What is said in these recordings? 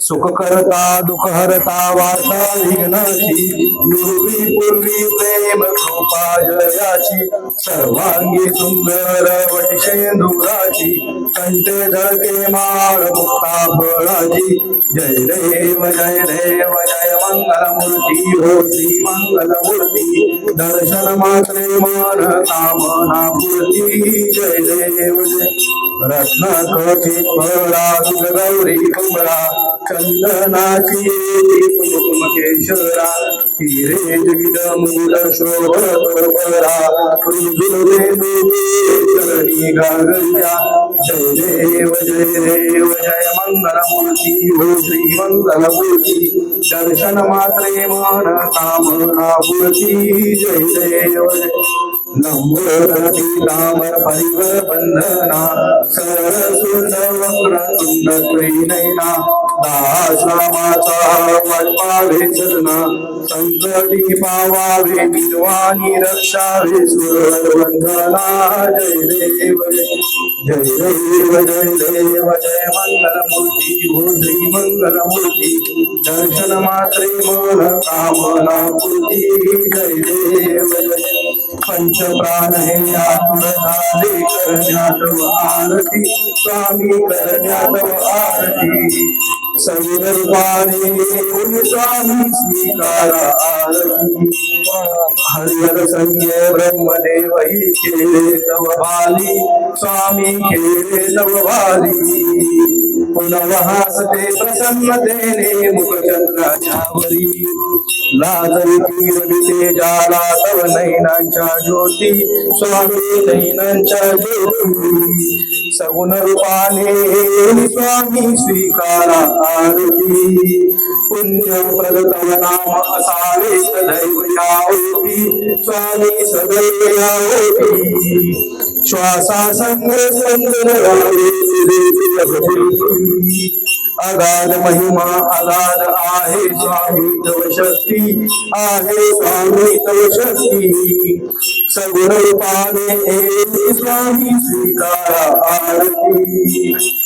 सुख करता दुख हरता वार्ता विघ्नाची पूर्वी पूर्वी प्रेम कृपा जयाची सर्वांगी सुंदर वटशेंदुराची कंठ झळके माळ मुक्ता फळाची. जय देव जय देव जय मंगल मूर्ती हो श्री मंगल मूर्ती दर्शन मात्रे मान कामना पूर्ती. जय देव जय रत्नाकची फळा गौरी कमळा चंदनाची कुंकुम केशरा हिरे मूल परा चरणी गागल्या जय देव जय देव जय मंगल मूर्ती हो श्री मंगल मूर्ती दर्शन मात्रे मान पूर्ती जय देव जय नमो श्रीराम परिवबन्धना सरसुन्दवक्रतुन्दत्रिनैना दासरामाचा वटपावे सदना संकटी पावावे निर्वाणी रक्षावे सुरबन्धना जय देव जय देव जय देव जय मङ्गलमूर्ति भो श्रीमङ्गलमूर्ति दर्शनमात्रे मन कामना पूर्ति जय देव जय पंच प्राण हे आत्म झाले करण्यात आरती। स्वामी करण्यात व आरती सविदर्भाने मुनी स्वामी स्वीकारा आरती हरिहर संजय ब्रह्मदेव ही केले तव बाली स्वामी केले तव बाली पुनः हसते प्रसन्नतेने मुखचंद्राच्यावरी लाजरी रविते ज्योती स्वामी नैनांच्या ज्योती सगुण रूपाने स्वामी स्वीकारा आरती पुण्य तव नाम असावे सदैव यावती स्वामी सदैव यावती श्वासा संग संग अगाध महिमा, अगाध आहे स्वामी, तव शक्ति, आहे स्वामी, तव शक्ती. सगुण रूपाने स्वामी स्वीकारा आरती.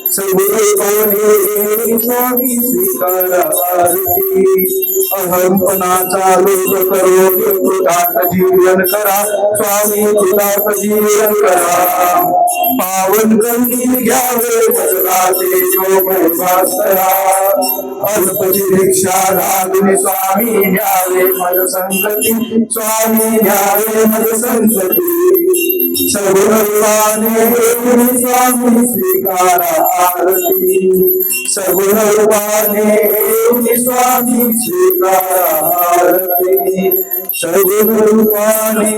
सगुण रूपाने स्वामी स्वीकार आरती अहंपणाचा लोक करो कृतात जीवन करा. स्वामी कृतात जीवन करा? पावन गंगी घ्यावे मजलाचे जो करा अल्पची भिक्षा लागली स्वामी घ्यावे मज संगती. स्वामी घ्यावे मज संगती. सगुणवाने स्वामी स्वीकारा आरती सगुणवाने स्वामी स्वीकारा आरती सगुणवाने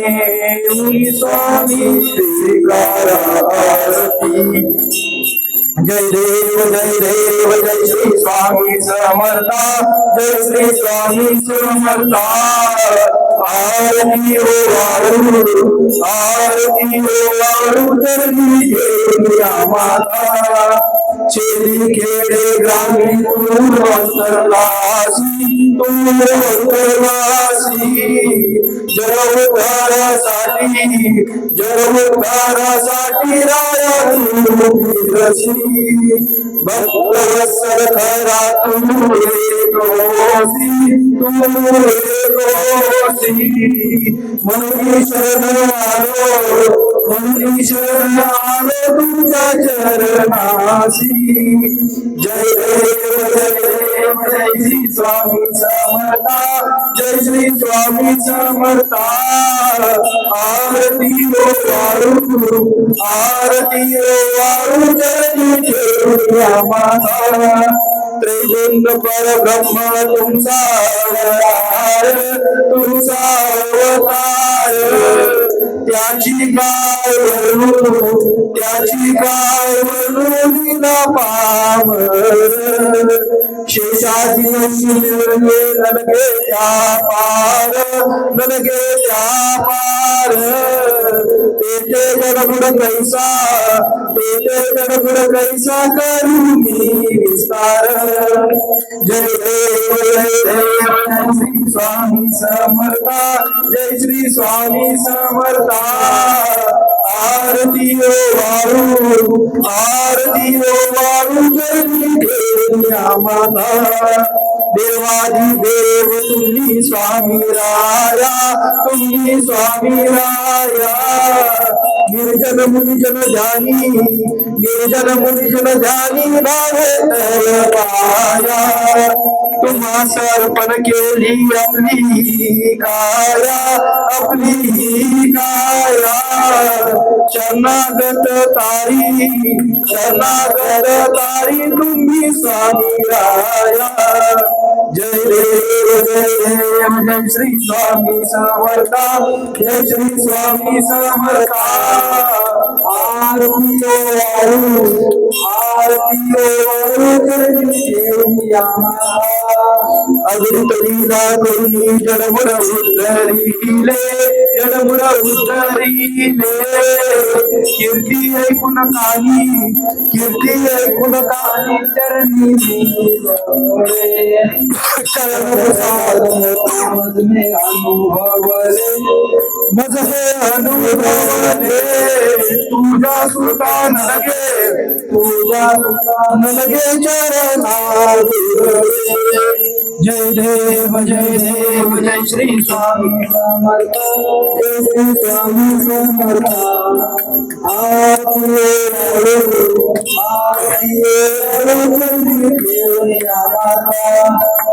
स्वामी स्वीकारा आरती जय देव जय देव जय श्री स्वामी समर्था जय श्री स्वामी समर्था आरती हो वाळू आरती हो वाळू करली घेऊया माता चेरी खेडे ग्रामीण तू अंतरवासी तू अंतरवासी जगउद्धारासाठी जगउद्धारासाठी राया तू रसी भक्तवत्सल खरा तू एक होसी तू एक होसी म्हणून शरण आलो म्हणून शरण आलो तुमच्या चरणाशी जय देव जय देव जय श्री स्वामी समर्था। जय श्री स्वामी समर्था। आरती हो वाळू आरती हो वाळू जय ठेवूया माता पर गमळ तुमचा अवतार तुमचा अवतार त्याची काय म्हणू त्याची काय म्हणू ना पावर शेषादी नलगे नलगे त्या पार नलगे त्या पार तेथे गडबड कैसा तेथे गडबड कैसा करू मी विस्तार जय श्री स्वामी समर्था। जय श्री स्वामी समर्था। आरती ओ वाळू आरती वारू, जय माता। देवादी देव तुम्ही स्वामी राया तुम्ही स्वामी राया। निर्जन मुनिजन जानी, निर्जन मुनिजन जानी भावे पाया। तुम्हा सर्पण केली आपली काया आपली काया शरणागत तारी शरणागत तारी तुम्ही स्वामी राया जय देव जय जय श्री स्वामी समर्था जय श्री स्वामी समर्था आरती ओ वाळू आरती ओ वाळू जय अगुतरीला करुणी जडमुड उद्धरिले जडमुड उद्धरिले कीर्ती ऐकून कानी कीर्ती ऐकून कानी चरणी चरण मजने अनुभवले मज हे अनुभवले तुझा तुझा लगे चरणा जय देव जय देव जय श्री स्वामी समर्थ श्री स्वामी समर्थ आरती आरती माता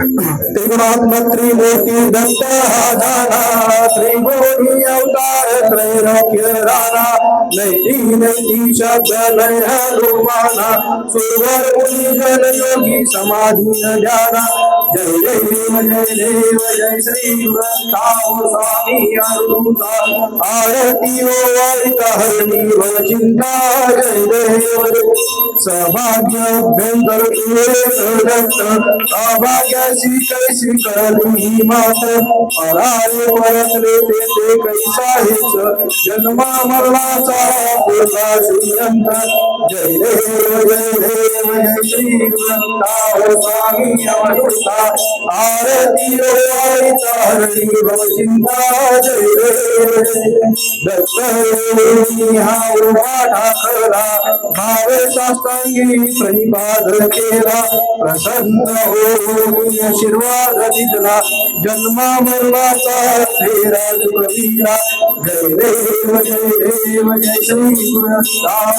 त्रिगुणात्मक त्रिमूर्ति दत्त दाना त्रिभुवनी अवतार त्रैलोक्य राणा नैति नैति शब्द नय हनुमाना सुरवर मुनि योगी समाधि न जाना जय जय देव जय देव जय श्री वृंदावन स्वामी अरुणा आरती ओ वारिका हरणी व चिंता जय देव सौभाग्य अभ्यंतर दत्त सौभाग्याची कैसी करली मात पराय पर ते ते कैसा हेच जन्मा मरणाचा पुरला श्रीयंत जय जय श्री आरती भव चिंता जय देव दत्त हा उभा ठाकरा भावे शास्त्रांगी प्रणिपाद केला प्रसन्न होऊन आशीर्वाद दिला जन्मा मरणाचा फेरा जुळविला जय देव जय देव जय श्री गुरुराव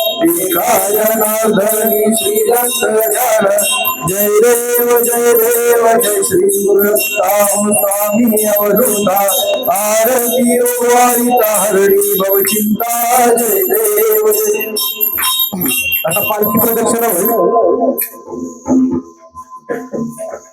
विकाय नाधनी श्री दत्त जान जय देव जय देव जय श्री गुरुराव स्वामी अवधूता आरती वारिता हरणी भव चिंता जय देव आता पालखी प्रदक्षिणा होईल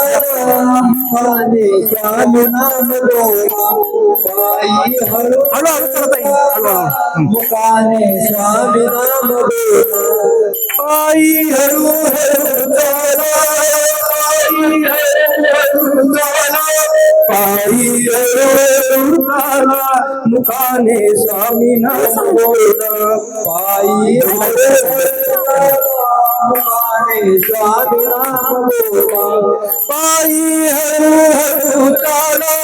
हळू हळू नाम बोलाने स्वामी नाम बोला पायी हळू हळू चाला पायी हळू हळू चाला पायी हळू हळू चाला मुखानी स्वामी नाम बोला पायी हळू स्वामीनाम पाई हरु हरु चाला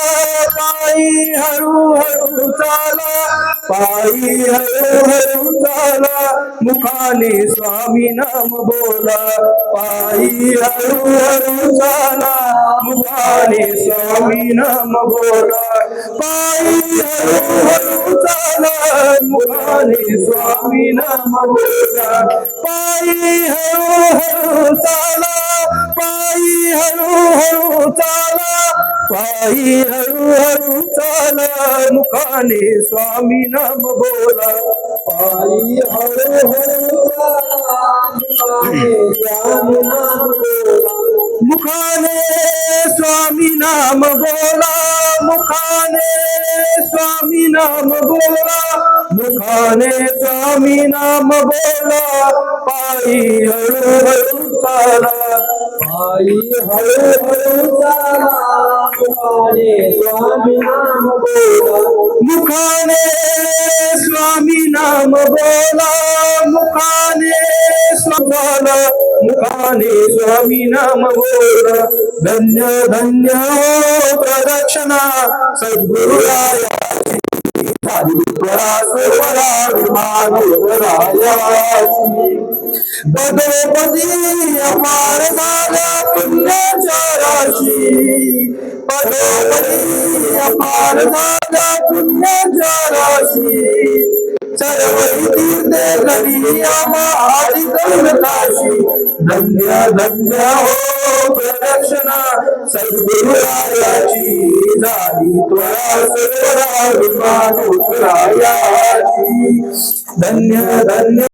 पाई हरु हरु चाला पाई हरु हरु चाला मुखाने स्वामी नाम बोला पाई हरु हरु चाला मुखाने स्वामी नाम बोला पाई हरु हरु चाला मुखाने स्वामी नाम बोला. Hey, hey. पायी हळूहळू चाला मुखाने स्वामी नाम बोला पायी हळूहळू चाला स्वामी नाम बोला मुखाने स्वामी नाम बोला मुखाने स्वामी नाम बोला मुखाने स्वामी नाम बोला पायी हळूहळू चाला पायी हळूहळू चाला मुखाने स्वामी नाम बोला. मुखाने स्वभाला मुखाने स्वामी नाम बोला. धन्य धन्य हो प्रदक्षिणा. सद्गुरुराया पदोपदी अपार झाल्या पुण्याच्या राशी पदोपदी अपार झाल्या पुण्याच्या राशी तीर्थे आधी काशी धन्य धन्य हो प्रदक्षिणा सद्गुरुरायाची झाली त्वरा सर्वरा धन्य धन्य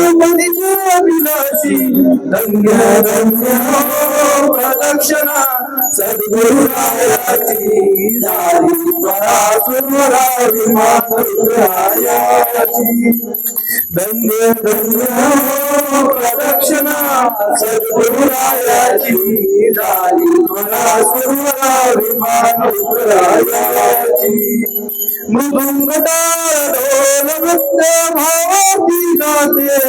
मृमुनिचा विलासी रंग रंग प्रदक्षिणा सद्गुरु रायाची झाली परासुरा रायाची रंग रंग प्रदक्षिणा सद्गुरु रायाची झाली परासुरा विमान रायाची मृदुंगटा ढोल भक्त भावाती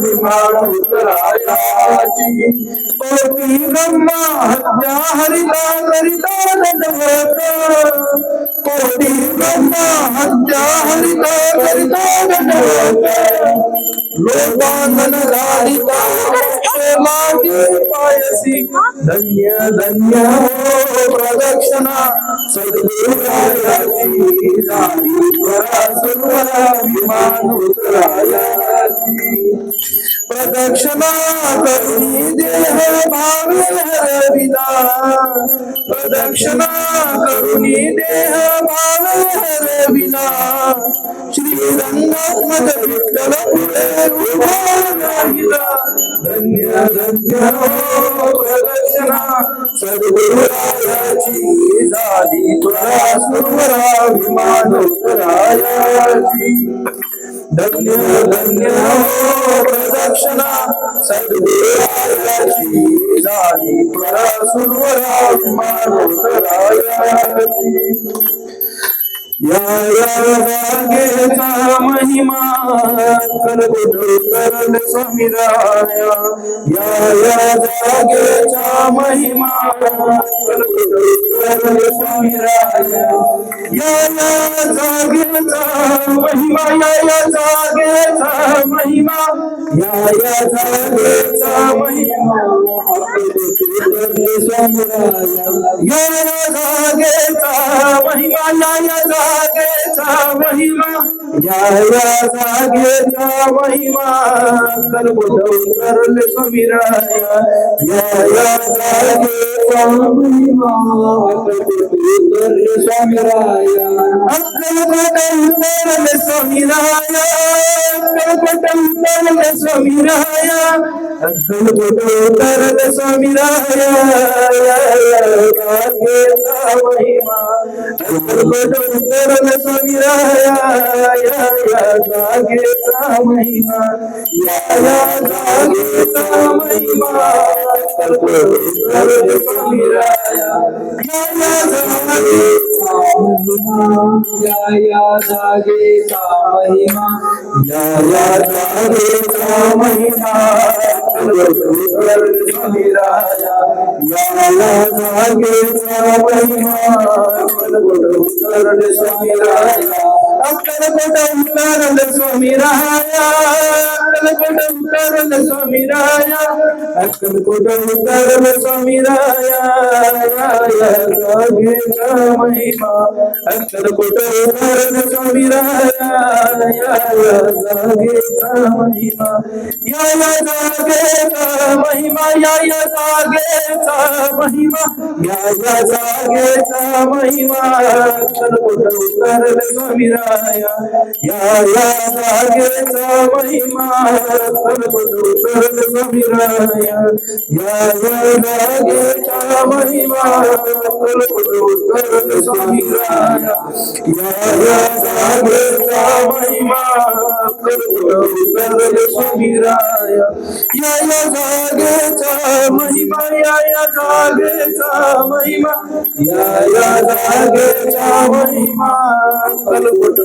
विमान ब्रह्मा हत्या हरिता करिता दंडवत कोटी ब्रह्मा करिता धारिता मागे पायसी धन्य धन्य हो प्रदक्षिणा झाली त्वरा सुरा विमान उतरायाची प्रदक्षिणा करुणी देह भावे हरविला. प्रदक्षिणा करुणी देह भावे हरविला. श्री रंगात्मक विठ्ठल पुढे उभा राहिला. धन्य धन्य हो प्रदक्षिणा. सद्गुरुरायाची झाली त्वरा सुराभिमान उतरायाची धन्य धन्य प्रदक्षिणा सद्गुराची झाली परसुराय मानोदरायची या महिमा करल स्वामी राया या या जागेचा महिमा करल स्वामी राया या या जागेचा महिमा या या जागेचा महिमा. या या जागेचा महिमा स्वामी राया या या जागेचा महिमा या या जागेचा महिमा या या जागेचा महिमा करल स्वामी राया या या जागेचा महिमा करल स्वामी राया अक्कलकोट स्वामी राया अक्कलकोट स्वामी राया अक्कलकोट स्वामी राया जागेचा महिमा अक्कलकोट स्वामी ಶರಣನ ಸವಿರಾಯ ಜಾಗೆ ಸಾಮೈಮ ಯಾಯ ಜಾಗೆ ಸಾಮೈಮ ಶರಣನ ಸವಿರಾಯ ಯಾಯ ಜಾಗೆ ಸಾಮೈಮ ಯಾಯ ಜಾಗೆ ಸಾಮೈಮ या जागेचा महिमा या या जागेचा महिमा स्वामी राया అక్కడకోట ఉంటారల్ల స్వామి రాయ అక్కడకోట ఉంటారల్ల స్వామి రాయ అక్కడకోట ఉంటారల్ల స్వామి రాయ మహిమా అక్కడకోట ఉంటారల్ల స్వామి రాయ మహిమా యా జాగే మహిమా యా జాగే మహిమా యా జాగే మహిమా అక్కడకోట ఉంటారల్ల స్వామి రాయ या जागेचा महिमा या या जागेचा महिमा या या जागेचा महिमा अक्कलकोट उतरल स्वामी राया या या जागेचा महिमा अक्कलकोट उतरल स्वामी राया या या जागेचा महिमा अक्कलकोट उतरल स्वामी राया या या जागेचा महिमा अक्कलकोट उतरल स्वामी राया या या जागेचा महिमा या या जागेचा महिमा या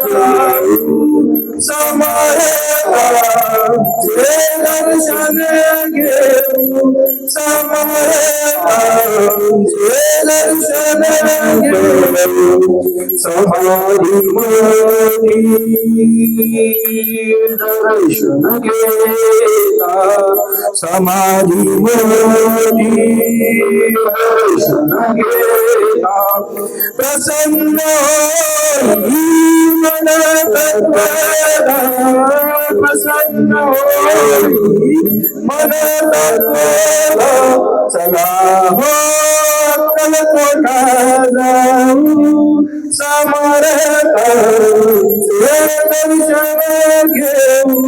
i Ferrari. समर्थांचे दर्शन घेऊ समर्थांचे दर्शन घेऊ समाधी मोठी दर्शन घेता समाधी मोठी दर्शन घेता प्रसन्न होई मन तत्वदा प्रसन्न होई मन चला हो कल कलकोटा जाऊ समर्थांचे दर्शन घेऊ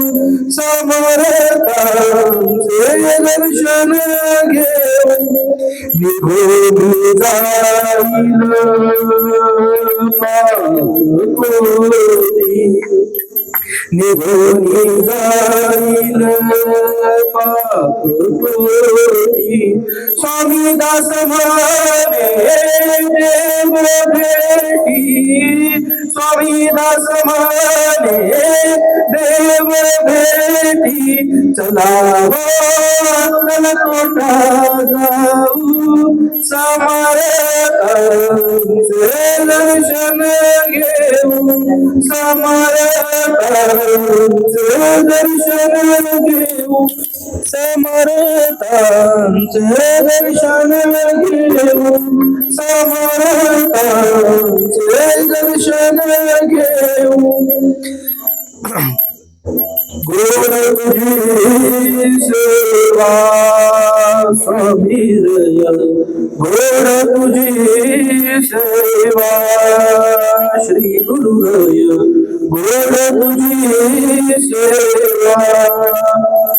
समर्थांचे दर्शन घेऊ निघून जाईल নিভু নিগাইল পাপ করি সবিদাস মনে দেব সবই দাস মানে দেব ভেটি চলাব কোটা যাও? সামারে দর্শন গেউ সামারে দর্শন গেউ সমরতান দর্শন গেউ সমরতান दर्शन घेऊ समर्थांचे दर्शन घेऊ गोड तुझी सेवा समीरय गोड तुझी सेवा श्री गुरुरय गोड तुझी सेवा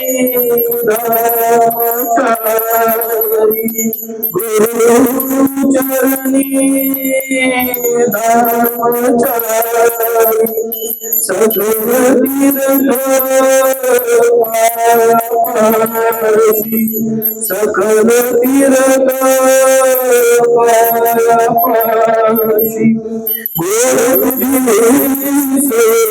स्वामी समर्थ अकलकोटी स्वामी समर्थ गोड तुझी सेवा श्री गोड स्वामी गोड तुझी सेवा गुरु चरणी दाचारी गुरु चरणी दाचारी सकल तीर्थपाशी सकल तीर्थपाशी गोड तुझी सेवा समीर गोड तुझी सेवा श्री गुरय गोड तुझी सेवा गुरुरी गुरु गोरी मोह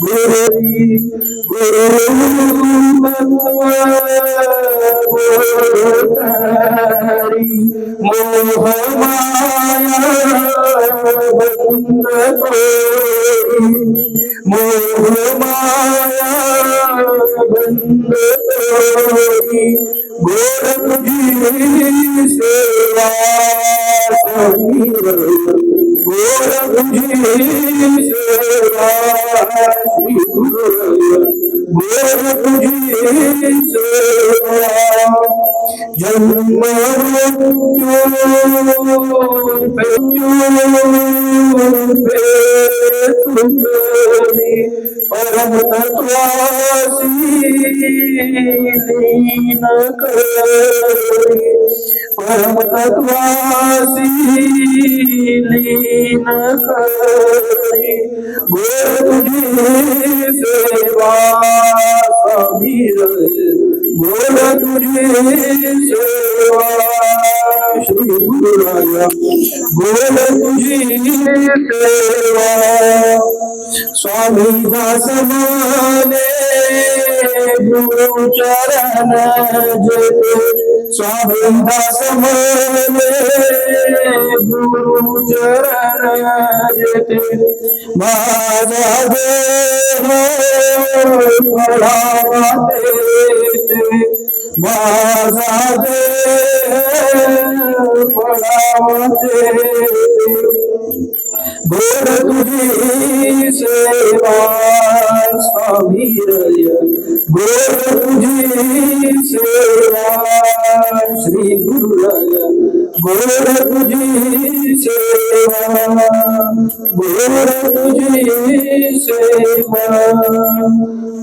গুরু গুরু মোহমায়া বন্ধ গোরম সেবা Thank you. जन्म परम तत्वासी परम तत्वासी लीन करी गोर सेवा समीर गोर तुझी श्री गुरुराया गोर तुझी सेवा स्वामी दास माने गुरु चरण जेते स्वामी दास माने गुरु चरण जेते माझा देव पडावा देते বাধাতে পড়াতে গোর তুঝি সেবা সমীর গোর তুঝি সেবা শ্রী গুরু গোর তুঝি সেবা গোর তুঝি সেবা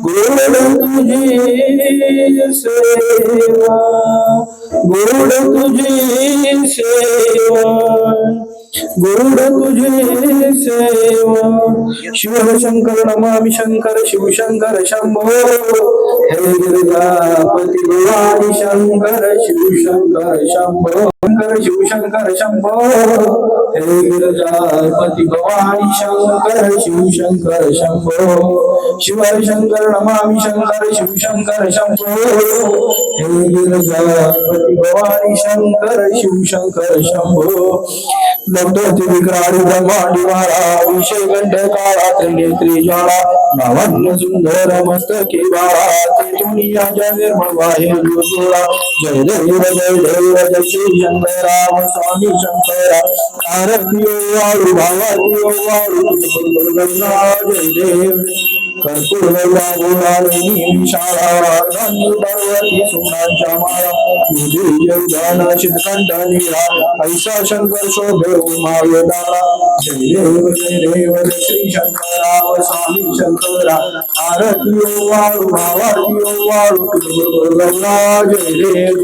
गोड तुझी सेवा गोड तुझी सेवा। गोड तुझी सेवा शिव शंकर नमामि शंकर शिव शंकर शंभो हे गिरजापती भवानी शंकर शिव शंकर शंभो शंकर शिव शंकर शंभो। हे गिरजापती भवानी शंकर शिव शंकर शंभो। शिव शंकर नमामि शंकर शिव शंकर शंभो। हे गिरजापती भवानी शंकर शिव शंकर शंभो। लब्धती विक्राळी ब्रह्मांडी वारा विषय गंड काळा त्रिनेत्री ज्वाळा नावान्य सुंदर मस्तकी बाळा ते जय निर्मळ वाहे जोडा जय देव जय देव जय श्री शंकरा स्वामी शंकरा तुझी योगाना चितकंठ निळा ऐसा शंकर शोभे उमायदाला जय देव जय देव श्री शंकरा स्वामी शंकरा आरती ओ वाळू भावाती ओ वाळू गौरा जय देव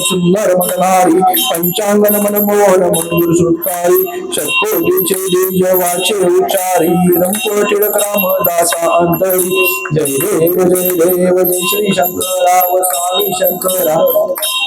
सुंदर मननारी सुतारी षटकोटीचे बीज वाचे उच्चारी रंकोटिड रामदासा अंतरी जय देव जय देव जय श्री शंकरा स्वामी शंकरा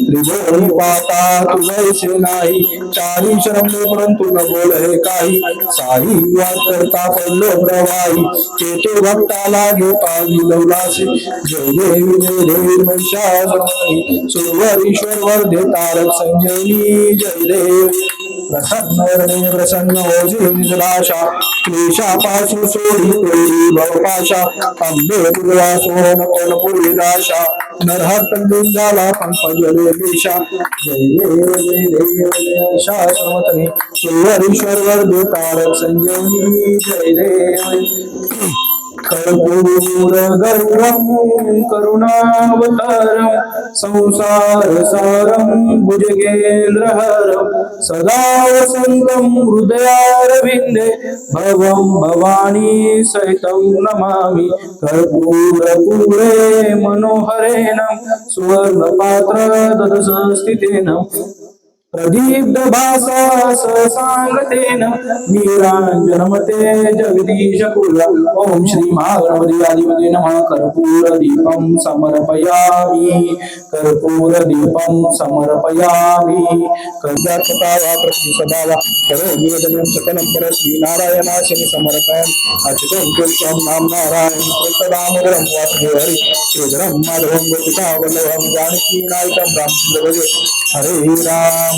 पाता तुझैसे नाही चारी शरमले परंतु न बोल हे काही साई वाद करता पडलो प्रवाही चेतो भक्ता लागे पावी लवलासे जय देवी जय देवी महिषासुरमर्दिनी ईश्वर वर्धे तारक संजीवनी जय देव प्रसन्न जय जय जय करुणावतारम संसार सारं भुजगेन्द्रहरं सदा वसन्तं हृदयारविन्दे भवं भवानी सहितं नमामि कर्पूरपूरे मनोहरेण सुवर्णपात्र ददसस्थितेन ओम श्री महागणपती नमः। कर्पूर दीपम समर्पयामि। कर्पूर दीपम समर्पयामि समर्पयन्। अच्युतं कृष्णं नाम नारायण कृतदामोदरं वासुदेवहरि श्रीधरं माधवं गोपिकावल्लभं जानकी हरे राम।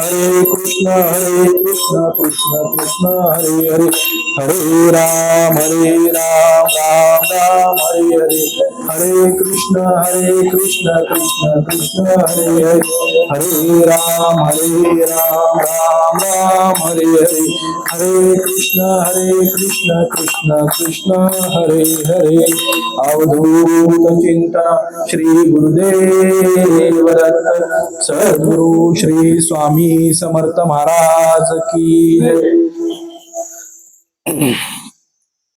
हरे कृष्ण हरे कृष्ण कृष्ण कृष्ण, हरे हरे। हरे राम हरे राम राम राम, हरे हरे। हरे कृष्ण हरे कृष्ण कृष्ण कृष्ण, हरे हरे। हरे राम हरे राम राम राम, हरे हरे। हरे कृष्ण हरे कृष्ण कृष्ण कृष्ण, हरे हरे। अवधूत चिंतन श्री गुरुदेव सद्गुरु श्री स्वामी स्वामी समर्थ महाराज की